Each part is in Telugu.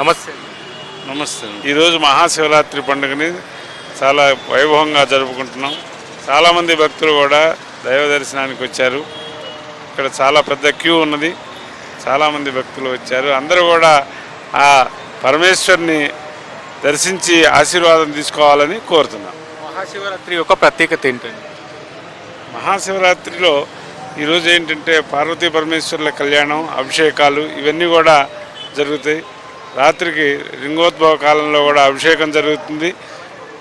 నమస్తే. నమస్తే ఈరోజు మహాశివరాత్రి పండుగని చాలా వైభవంగా జరుపుకుంటున్నాం. చాలామంది భక్తులు కూడా దైవ దర్శనానికి వచ్చారు. ఇక్కడ చాలా పెద్ద క్యూ ఉన్నది. చాలామంది భక్తులు వచ్చారు. అందరూ కూడా ఆ పరమేశ్వరుని దర్శించి ఆశీర్వాదం తీసుకోవాలని కోరుతున్నాం. మహాశివరాత్రి యొక్క ప్రత్యేకత ఏంటండి? మహాశివరాత్రిలో ఈరోజు ఏంటంటే పార్వతీ పరమేశ్వరుల కళ్యాణం అభిషేకాలు ఇవన్నీ కూడా జరుగుతాయి. రాత్రికి లింగోద్భవ కాలంలో కూడా అభిషేకం జరుగుతుంది.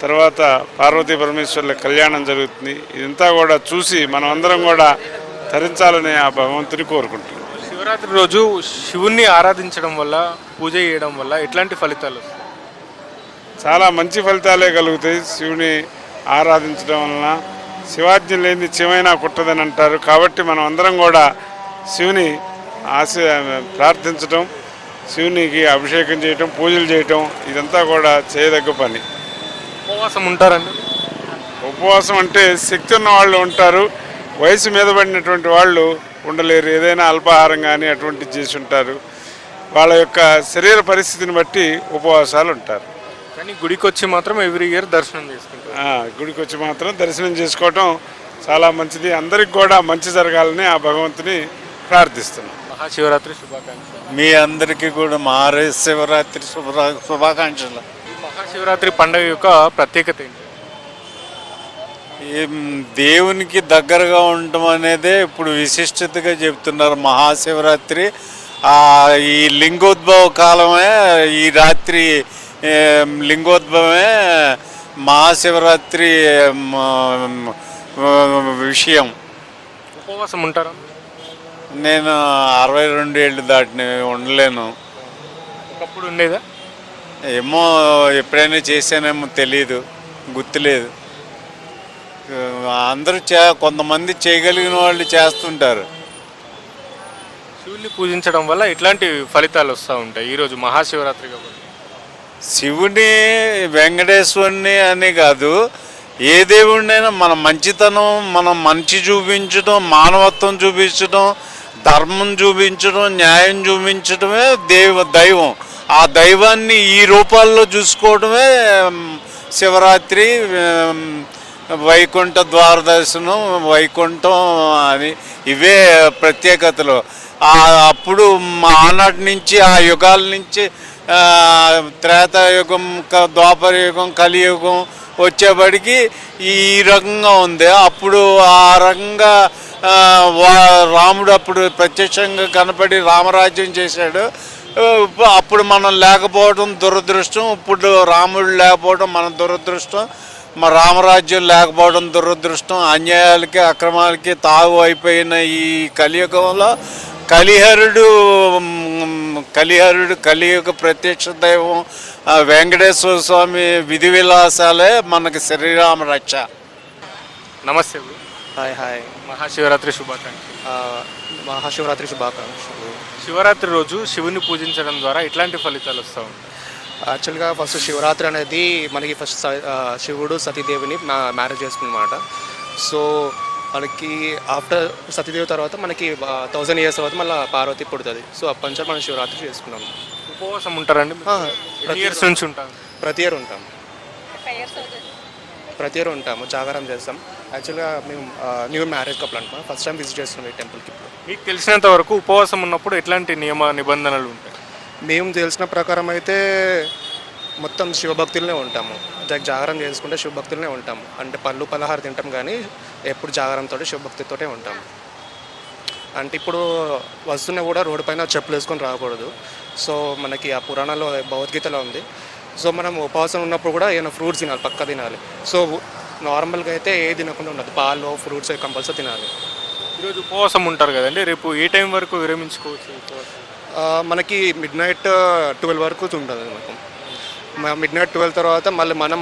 తర్వాత పార్వతీ పరమేశ్వరుల కళ్యాణం జరుగుతుంది. ఇదంతా కూడా చూసి మనం అందరం కూడా తరించాలని ఆ భగవంతుని కోరుకుంటున్నాం. శివరాత్రి రోజు శివుణ్ణి ఆరాధించడం వల్ల పూజ చేయడం వల్ల ఎట్లాంటి ఫలితాలు చాలా మంచి ఫలితాలే కలుగుతాయి శివుని ఆరాధించడం వలన. శివాజ్ఞ లేని శివైనా కుట్టదని అంటారు. కాబట్టి మనం అందరం కూడా శివుని ఆశ ప్రార్థించడం శివునికి అభిషేకం చేయటం పూజలు చేయటం ఇదంతా కూడా చేయదగ్గ పని. ఉపవాసం ఉంటారండి? ఉపవాసం అంటే శక్తి ఉన్న వాళ్ళు ఉంటారు వయసు మీద పడినటువంటి వాళ్ళు ఉండలేరు. ఏదైనా అల్పాహారం కానీ అటువంటివి చేసి ఉంటారు. వాళ్ళ యొక్క శరీర పరిస్థితిని బట్టి ఉపవాసాలు ఉంటారు. కానీ గుడికి వచ్చి మాత్రం ఎవ్రీ ఇయర్ దర్శనం చేసుకుంటారు. గుడికి వచ్చి మాత్రం దర్శనం చేసుకోవటం చాలా మంచిది. అందరికి కూడా మంచి జరగాలని ఆ భగవంతుని ప్రార్థిస్తున్నాం. మహాశివరాత్రి శుభాకాంక్షలు. మీ అందరికీ కూడా మహారే శివరాత్రి శుభా శుభాకాంక్షలు మహాశివరాత్రి పండుగ యొక్క ప్రత్యేకత ఏంటి? దేవునికి దగ్గరగా ఉండటం అనేదే ఇప్పుడు విశిష్టతగా చెప్తున్నారు మహాశివరాత్రి. ఈ లింగోద్భవ కాలమే ఈ రాత్రి లింగోద్భవమే మహాశివరాత్రి విషయం. ఉపవాసం ఉంటారా? నేను అరవై రెండు ఏళ్ళు దాటిని ఉండలేను. ఒకప్పుడు ఉండేదా? ఏమో ఎప్పుడైనా చేశానేమో తెలియదు గుర్తులేదు. అందరూ చే కొంతమంది చేయగలిగిన వాళ్ళు చేస్తుంటారు. శివుణ్ణి పూజించడం వల్ల ఎట్లాంటి ఫలితాలు వస్తూ ఉంటాయి ఈరోజు మహాశివరాత్రి కాబట్టి. శివుని వెంకటేశ్వరుని అని కాదు ఏ దేవుడినైనా మన మంచితనం మనం మంచి చూపించడం మానవత్వం చూపించడం ధర్మం చూపించడం న్యాయం చూపించడమే దేవ దైవం. ఆ దైవాన్ని ఈ రూపాల్లో చూసుకోవడమే శివరాత్రి వైకుంఠ ద్వారదర్శనం వైకుంఠం అని ఇవే ప్రత్యేకతలు. అప్పుడు ఆనాటి నుంచి ఆ యుగాల నుంచి త్రేతాయుగం క- ద్వాపర యుగం కలియుగం వచ్చేబడికి ఈ రకంగా ఉంది. అప్పుడు ఆ రకంగా రాముడు అప్పుడు ప్రత్యక్షంగా కనపడి రామరాజ్యం చేశాడు. అప్పుడు మనం లేకపోవడం దురదృష్టం. ఇప్పుడు రాముడు లేకపోవడం మన దురదృష్టం. మా రామరాజ్యం లేకపోవడం దురదృష్టం. అన్యాయాలకి అక్రమాలకి తాగు అయిపోయిన ఈ కలియుగంలో కలిహరుడు కలిహరుడు కలియుగ ప్రత్యక్ష దైవం వెంకటేశ్వర స్వామి విధి విలాసాలే మనకి శ్రీరామ రక్ష. నమస్తే. Hi hi. మహాశివరాత్రి శుభాకాంక్షలు. ఆ, మహాశివరాత్రి శుభాకాంక్షలు. శివరాత్రి రోజు శివుని పూజించడం ద్వారా ఎట్లాంటి ఫలితాలు వస్తూ ఉంటాయి? యాక్చువల్గా ఫస్ట్ శివరాత్రి అనేది మనకి ఫస్ట్ శివుడు సతీదేవిని మా- మ్యారేజ్ చేసుకున్నమాట. సో మనకి ఆఫ్టర్ సతీదేవి తర్వాత మనకి థౌజండ్ ఇయర్స్ తర్వాత మళ్ళీ పార్వతి పుడుతుంది. సో అప్పటి నుంచి మనం శివరాత్రి చేసుకున్నాం. ఉపవాసం ఉంటారండి ఎన్ని ఇయర్స్ నుంచి ఉంటారు? ప్రతి ఇయర్ ఉంటాం. ప్రతి ఇయర్ ఉంటాము జాగారం చేస్తాం. యాక్చువల్గా మేము న్యూ మ్యారేజ్ కపుల్ అంటాం ఫస్ట్ టైం విజిట్ చేస్తున్నాం ఈ టెంపుల్కి ఇప్పుడు. మీకు తెలిసినంత వరకు ఉపవాసం ఉన్నప్పుడు ఎట్లాంటి నియమ నిబంధనలు ఉంటాయి? మేము తెలిసిన ప్రకారం అయితే మొత్తం శివభక్తులనే ఉంటాము. జా- జాగారం చేసుకుంటే శివభక్తులనే ఉంటాము. అంటే పళ్ళు పలహారు తింటాం కానీ ఎప్పుడు జాగారంతో శివభక్తితోటే ఉంటాము. అంటే ఇప్పుడు వస్తున్నా కూడా రోడ్డు పైన చెప్పులు వేసుకొని రాకూడదు. సో మనకి ఆ పురాణాల్లో భగవద్గీతలో ఉంది. సో మనం ఉపవాసం ఉన్నప్పుడు కూడా ఏమైనా ఫ్రూట్స్ తినాలి పక్క తినాలి. సో నార్మల్గా అయితే ఏ తినకుండా ఉండదు. పాలు ఫ్రూట్స్ కంపల్సరీ తినాలి. ఈరోజు ఉపవాసం ఉంటారు కదండి. రేపు ఏ టైం వరకు విరమించుకోవచ్చు మనకి మిడ్ నైట్ ట్వెల్వ్ వరకు ఉంటుంది మనకు. మిడ్ నైట్ ట్వెల్వ్ తర్వాత మళ్ళీ మనం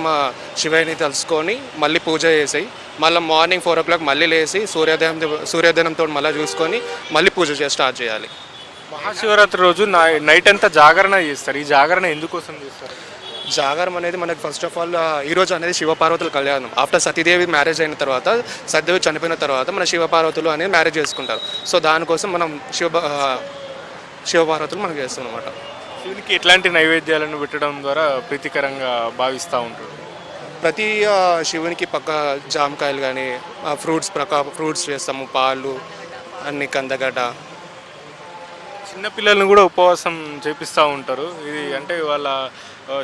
శివయ్యని తెలుసుకొని మళ్ళీ పూజ చేసి మళ్ళీ మార్నింగ్ ఫోర్ ఓ క్లాక్ మళ్ళీ లేచి సూర్యోదయం సూర్యోదయంతో మళ్ళీ చూసుకొని మళ్ళీ పూజ చేసి స్టార్ట్ చేయాలి. మహాశివరాత్రి రోజు నై- నైట్ అంతా జాగరణ చేస్తారు. ఈ జాగరణ ఎందుకోసం చేస్తారు? జాగారం అనేది మనకి ఫస్ట్ ఆఫ్ ఆల్ ఈ రోజు అనేది శివపార్వతుల కళ్యాణం. ఆఫ్టర్ సతీదేవి మ్యారేజ్ అయిన తర్వాత సతీదేవి చనిపోయిన తర్వాత మన శివపార్వతులు అనేది మ్యారేజ్ చేసుకుంటారు. సో దానికోసం మనం శివ శివపార్వతులు మనం చేస్తాం అనమాట శివునికి ఎట్లాంటి నైవేద్యాలను పెట్టడం ద్వారా ప్రీతికరంగా భావిస్తూ ఉంటారు? ప్రతి శివునికి పక్క జామకాయలు కానీ ఫ్రూట్స్ ప్రకా ఫ్రూట్స్ చేస్తాము. పాలు అన్ని కందగడ్డ చిన్నపిల్లలను కూడా ఉపవాసం చేపిస్తూ ఉంటారు. ఇది అంటే వాళ్ళ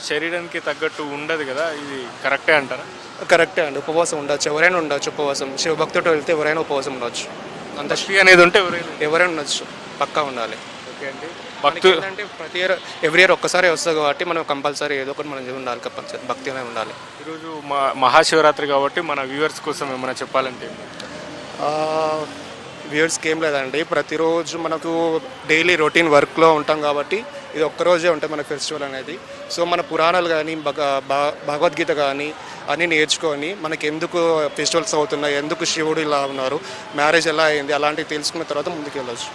శరీరానికి తగ్గట్టు ఉండదు కదా ఇది కరెక్టే అంటారా? కరెక్టే అండి ఉపవాసం ఉండొచ్చు. ఎవరైనా ఉండొచ్చు ఉపవాసం. శివభక్తుడితో వెళ్తే ఎవరైనా ఉపవాసం ఉండొచ్చు. అంత భక్తి అనేది ఉంటే ఎవరైనా ఎవరైనా ఉండొచ్చు పక్కా ఉండాలి. ఓకే అండి. భక్తు ఏంటంటే ప్రతి ఇయర్ ఎవ్రీ ఇయర్ ఒక్కసారి వస్తుంది కాబట్టి మనం కంపల్సరీ ఏదో ఒకటి మనం ఉండాలి కంపల్సరీ భక్తిగానే ఉండాలి. ఈరోజు మా మహాశివరాత్రి కాబట్టి మన వ్యూవర్స్ కోసం ఏమైనా చెప్పాలంటే? వ్యూర్స్కి ఏం లేదండి. ప్రతిరోజు మనకు డైలీ రొటీన్ వర్క్లో ఉంటాం కాబట్టి ఇది ఒక్కరోజే ఉంటుంది మన ఫెస్టివల్ అనేది. సో మన పురాణాలు కానీ భగ భగవద్గీత కానీ అన్నీ నేర్చుకొని మనకి ఎందుకు ఫెస్టివల్స్ అవుతున్నాయి ఎందుకు శివుడు ఇలా ఉన్నారు మ్యారేజ్ ఎలా అయింది అలాంటివి తెలుసుకున్న తర్వాత ముందుకు వెళ్ళచ్చు